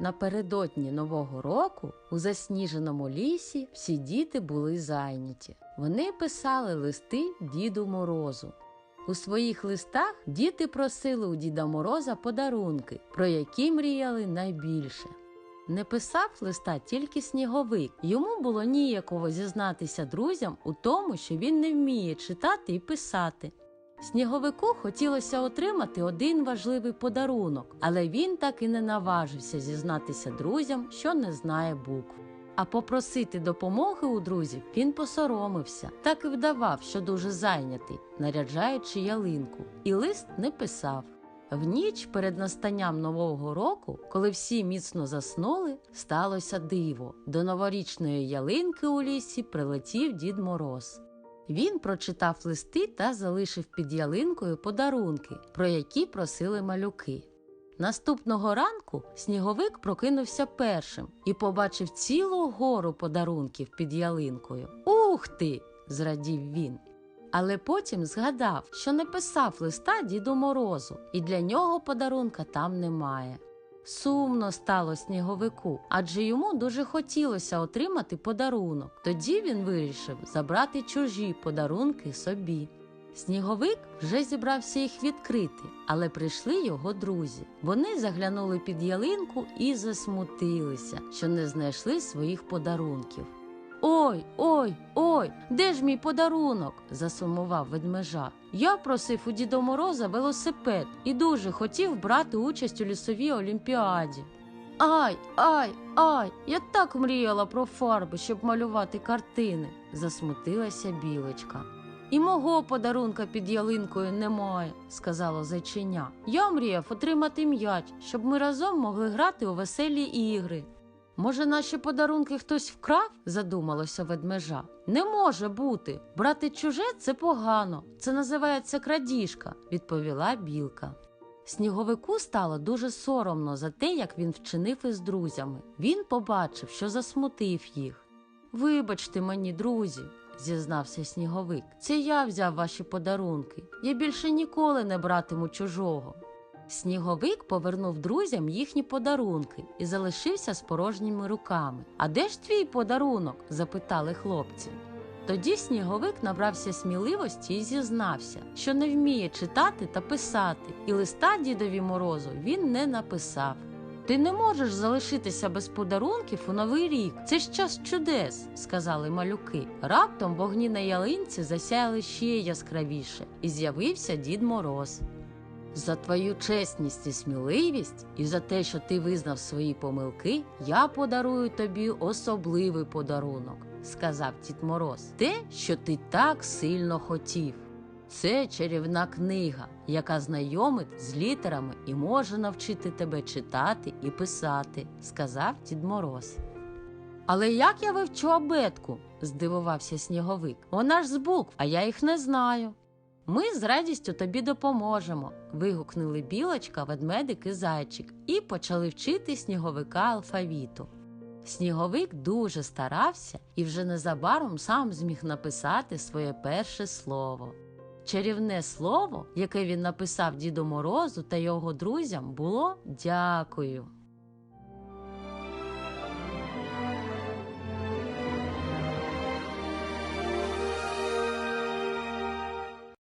Напередодні Нового року у засніженому лісі всі діти були зайняті. Вони писали листи Діду Морозу. У своїх листах діти просили у Діда Мороза подарунки, про які мріяли найбільше. Не писав листа тільки сніговик. Йому було ніяково зізнатися друзям у тому, що він не вміє читати і писати. Сніговику хотілося отримати один важливий подарунок, але він так і не наважився зізнатися друзям, що не знає букв. А попросити допомоги у друзів він посоромився, так і вдавав, що дуже зайнятий, наряджаючи ялинку, і лист не писав. В ніч перед настанням нового року, коли всі міцно заснули, сталося диво. До новорічної ялинки у лісі прилетів Дід Мороз. Він прочитав листи та залишив під ялинкою подарунки, про які просили малюки. Наступного ранку сніговик прокинувся першим і побачив цілу гору подарунків під ялинкою. Ух ти! зрадів він. Але потім згадав, що не писав листа Діду Морозу, і для нього подарунка там немає. Сумно стало сніговику, адже йому дуже хотілося отримати подарунок. Тоді він вирішив забрати чужі подарунки собі. Сніговик вже зібрався їх відкрити, але прийшли його друзі. Вони заглянули під ялинку і засмутилися, що не знайшли своїх подарунків. Ой, ой, ой, де ж мій подарунок? засумував ведмежа. Я просив у Діда Мороза велосипед і дуже хотів брати участь у лісовій олімпіаді. Ай, ай, ай, я так мріяла про фарби, щоб малювати картини, засмутилася білочка. І мого подарунка під ялинкою немає, сказало зайчиня. Я мріяв отримати м'яч, щоб ми разом могли грати у веселі ігри. Може, наші подарунки хтось вкрав? задумалося ведмежа. Не може бути. Брати чуже це погано. Це називається крадіжка, відповіла білка. Сніговику стало дуже соромно за те, як він вчинив із друзями. Він побачив, що засмутив їх. Вибачте мені, друзі, зізнався сніговик. Це я взяв ваші подарунки. Я більше ніколи не братиму чужого. Сніговик повернув друзям їхні подарунки і залишився з порожніми руками. А де ж твій подарунок? запитали хлопці. Тоді сніговик набрався сміливості і зізнався, що не вміє читати та писати, і листа дідові морозу він не написав. Ти не можеш залишитися без подарунків у новий рік. Це ж час чудес, сказали малюки. Раптом вогні на ялинці засяяли ще яскравіше, і з'явився дід Мороз. За твою чесність і сміливість, і за те, що ти визнав свої помилки, я подарую тобі особливий подарунок, сказав Дід Мороз. Те, що ти так сильно хотів. Це чарівна книга, яка знайомить з літерами і може навчити тебе читати і писати, сказав Дід Мороз. Але як я вивчу абетку? здивувався сніговик. Вона ж з букв, а я їх не знаю. Ми з радістю тобі допоможемо. вигукнули білочка, ведмедик і зайчик і почали вчити сніговика алфавіту. Сніговик дуже старався і вже незабаром сам зміг написати своє перше слово. Чарівне слово, яке він написав Діду Морозу та його друзям, було дякую.